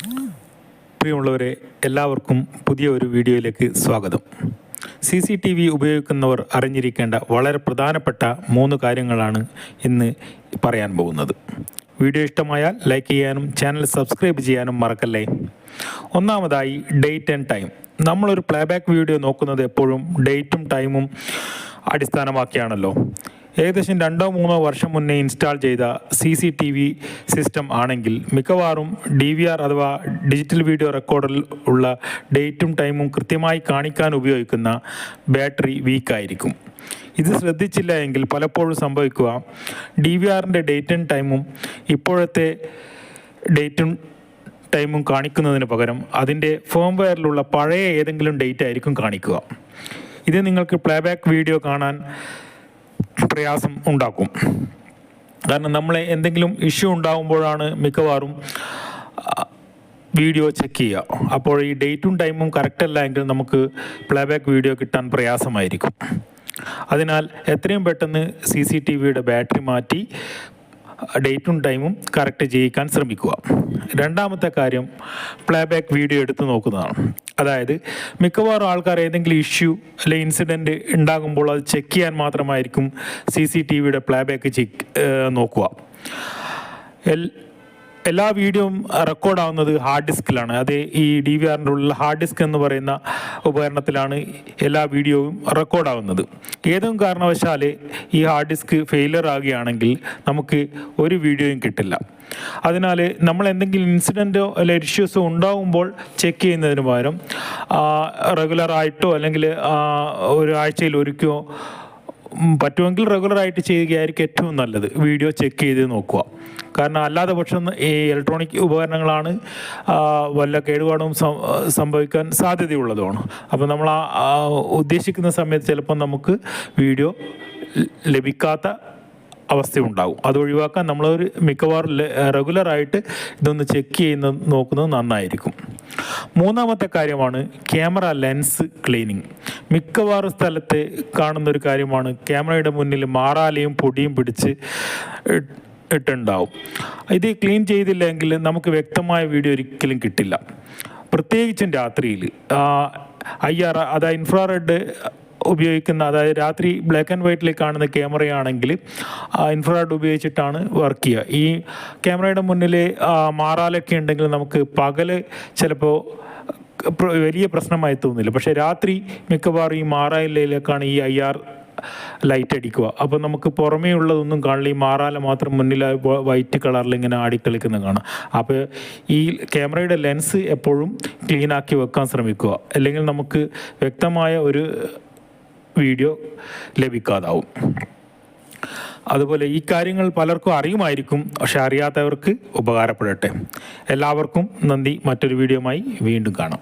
പ്രിയമുള്ളവരെ എല്ലാവർക്കും പുതിയ ഒരു വീഡിയോയിലേക്ക് സ്വാഗതം. സി സി ടി വി ഉപയോഗിക്കുന്നവർ അറിഞ്ഞിരിക്കേണ്ട വളരെ പ്രധാനപ്പെട്ട മൂന്ന് കാര്യങ്ങളാണ് ഇന്ന് പറയാൻ പോകുന്നത്. വീഡിയോ ഇഷ്ടമായാൽ ലൈക്ക് ചെയ്യാനും ചാനൽ സബ്സ്ക്രൈബ് ചെയ്യാനും മറക്കല്ലേ? ഒന്നാമതായി ഡേറ്റ് ആൻഡ് ടൈം. നമ്മളൊരു പ്ലേബാക്ക് വീഡിയോ നോക്കുന്നത് എപ്പോഴും ഡേറ്റും ടൈമും അടിസ്ഥാനമാക്കിയാണല്ലോ. ഏകദേശം രണ്ടോ മൂന്നോ വർഷം മുന്നേ ഇൻസ്റ്റാൾ ചെയ്ത C C T V system ആണെങ്കിൽ മിക്കവാറും ഡി വി ആർ അഥവാ ഡിജിറ്റൽ വീഡിയോ റെക്കോർഡറിൽ ഉള്ള ഡേറ്റും ടൈമും കൃത്യമായി കാണിക്കാൻ ഉപയോഗിക്കുന്ന ബാറ്ററി വീക്കായിരിക്കും. ഇത് ശ്രദ്ധിച്ചില്ല എങ്കിൽ പലപ്പോഴും സംഭവിക്കുക. ഡി വി ആറിന്റെ ഡേറ്റും ടൈമും ഇപ്പോഴത്തെ ഡേറ്റും ടൈമും കാണിക്കുന്നതിന് പകരം അതിന്റെ ഫേംവെയറിലുള്ള പഴയ ഏതെങ്കിലും ഡേറ്റ് ആയിരിക്കും കാണിക്കുക. ഇത് നിങ്ങൾക്ക് പ്ലേബാക്ക് വീഡിയോ കാണാൻ പ്രയാസം ഉണ്ടാക്കും. കാരണം നമ്മളെ എന്തെങ്കിലും ഇഷ്യൂ ഉണ്ടാകുമ്പോഴാണ് മിക്കവാറും വീഡിയോ ചെക്ക് ചെയ്യുക. അപ്പോൾ ഈ ഡേറ്റും ടൈമും കറക്റ്റ് അല്ല എങ്കിൽ നമുക്ക് പ്ലേബാക്ക് വീഡിയോ കിട്ടാൻ പ്രയാസമായിരിക്കും. അതിനാൽ എത്രയും പെട്ടെന്ന് സി സി ടി വിയുടെ ബാറ്ററി മാറ്റി ഡേറ്റും ടൈമും കറക്റ്റ് ചെയ്യിക്കാൻ ശ്രമിക്കുക. രണ്ടാമത്തെ കാര്യം പ്ലേബാക്ക് വീഡിയോ എടുത്ത് നോക്കുന്നതാണ്. അതായത് മിക്കവാറും ആൾക്കാർ ഏതെങ്കിലും ഇഷ്യൂ അല്ലെ ഇൻസിഡന്റ് ഉണ്ടാകുമ്പോൾ അത് ചെക്ക് ചെയ്യാൻ മാത്രമായിരിക്കും സി സി ടി വിയുടെ പ്ലേബാക്ക് ചെക്ക് നോക്കുക. എൽ എല്ലാ വീഡിയോയും റെക്കോർഡ് ആവുന്നത് ഹാർഡ് ഡിസ്കിലാണ് അത് ഈ ഡി വി ആറിന്റെ ഉള്ളിൽ ഹാർഡ് ഡിസ്ക് എന്ന് പറയുന്ന ഉപകരണത്തിലാണ് എല്ലാ വീഡിയോയും റെക്കോർഡ് ആവുന്നത്. ഏതെങ്കിലും കാരണവശാൽ ഈ ഹാർഡ് ഡിസ്ക് ഫെയിലർ ആകുകയാണെങ്കിൽ നമുക്ക് ഒരു വീഡിയോയും കിട്ടില്ല. അതിനാൽ നമ്മൾ എന്തെങ്കിലും ഇൻസിഡന്റോ അല്ലെ ഇഷ്യൂസോ ഉണ്ടാകുമ്പോൾ ചെക്ക് ചെയ്യുന്നതിന് പകരം റെഗുലറായിട്ടോ അല്ലെങ്കിൽ ഒരാഴ്ചയിൽ ഒരിക്കോ പറ്റുമെങ്കിൽ റെഗുലറായിട്ട് ചെയ്യുകയായിരിക്കും ഏറ്റവും നല്ലത്. വീഡിയോ ചെക്ക് ചെയ്ത് നോക്കുക. കാരണം അല്ലാതെ പക്ഷം ഈ ഇലക്ട്രോണിക് ഉപകരണങ്ങളാണ് വല്ല കേടുപാടും സംഭവിക്കാൻ സാധ്യതയുള്ളതുമാണ്. അപ്പോൾ നമ്മൾ ആ ഉദ്ദേശിക്കുന്ന സമയത്ത് ചിലപ്പോൾ നമുക്ക് വീഡിയോ ലഭിക്കാത്ത അവസ്ഥ ഉണ്ടാകും അത് ഒഴിവാക്കാൻ നമ്മളൊരു മിക്കവാറും റെഗുലറായിട്ട് ഇതൊന്ന് ചെക്ക് ചെയ്യുന്ന നോക്കുന്നത് നന്നായിരിക്കും. മൂന്നാമത്തെ കാര്യമാണ് ക്യാമറ ലെൻസ് ക്ലീനിങ് മിക്കവാറും സ്ഥലത്ത് കാണുന്ന ഒരു കാര്യമാണ്. ക്യാമറയുടെ മുന്നിൽ മാറാലയും പൊടിയും പിടിച്ച് ഇട്ട് ഇട്ടുണ്ടാവും. ഇത് ക്ലീൻ ചെയ്തില്ലെങ്കിൽ നമുക്ക് വ്യക്തമായ വീഡിയോ ഒരിക്കലും കിട്ടില്ല. പ്രത്യേകിച്ചും രാത്രിയിൽ. ഐ ആർ അതായത് ഇൻഫ്രാറെഡ് ഉപയോഗിക്കുന്ന അതായത് രാത്രി ബ്ലാക്ക് ആൻഡ് വൈറ്റിൽ കാണുന്ന ക്യാമറയാണെങ്കിൽ ഇൻഫ്രാറെഡ് ഉപയോഗിച്ചിട്ടാണ് വർക്ക് ചെയ്യുക. ഈ ക്യാമറയുടെ മുന്നിൽ മാറാലൊക്കെ ഉണ്ടെങ്കിൽ നമുക്ക് പകൽ ചിലപ്പോൾ വലിയ പ്രശ്നമായി തോന്നുന്നില്ല പക്ഷേ രാത്രി മിക്കവാറും ഈ മാറായില്ലയിലേക്കാണ് ഈ ഐ ആർ ലൈറ്റ് അടിക്കുക. അപ്പോൾ നമുക്ക് പുറമേ ഉള്ളതൊന്നും കാണില്ല. ഈ മാറാല മാത്രം മുന്നിൽ വൈറ്റ് കളറിൽ ഇങ്ങനെ ആടിക്കളിക്കുന്ന കാണാം. അപ്പോൾ ഈ ക്യാമറയുടെ ലെൻസ് എപ്പോഴും ക്ലീൻ ആക്കി വെക്കാൻ ശ്രമിക്കുക. അല്ലെങ്കിൽ നമുക്ക് വ്യക്തമായ ഒരു വീഡിയോ ലഭിക്കാതാവും. അതുപോലെ ഈ കാര്യങ്ങൾ പലർക്കും അറിയുമായിരിക്കും പക്ഷെ അറിയാത്തവർക്ക് ഉപകാരപ്പെടട്ടെ. എല്ലാവർക്കും നന്ദി. മറ്റൊരു വീഡിയോയുമായി വീണ്ടും കാണാം.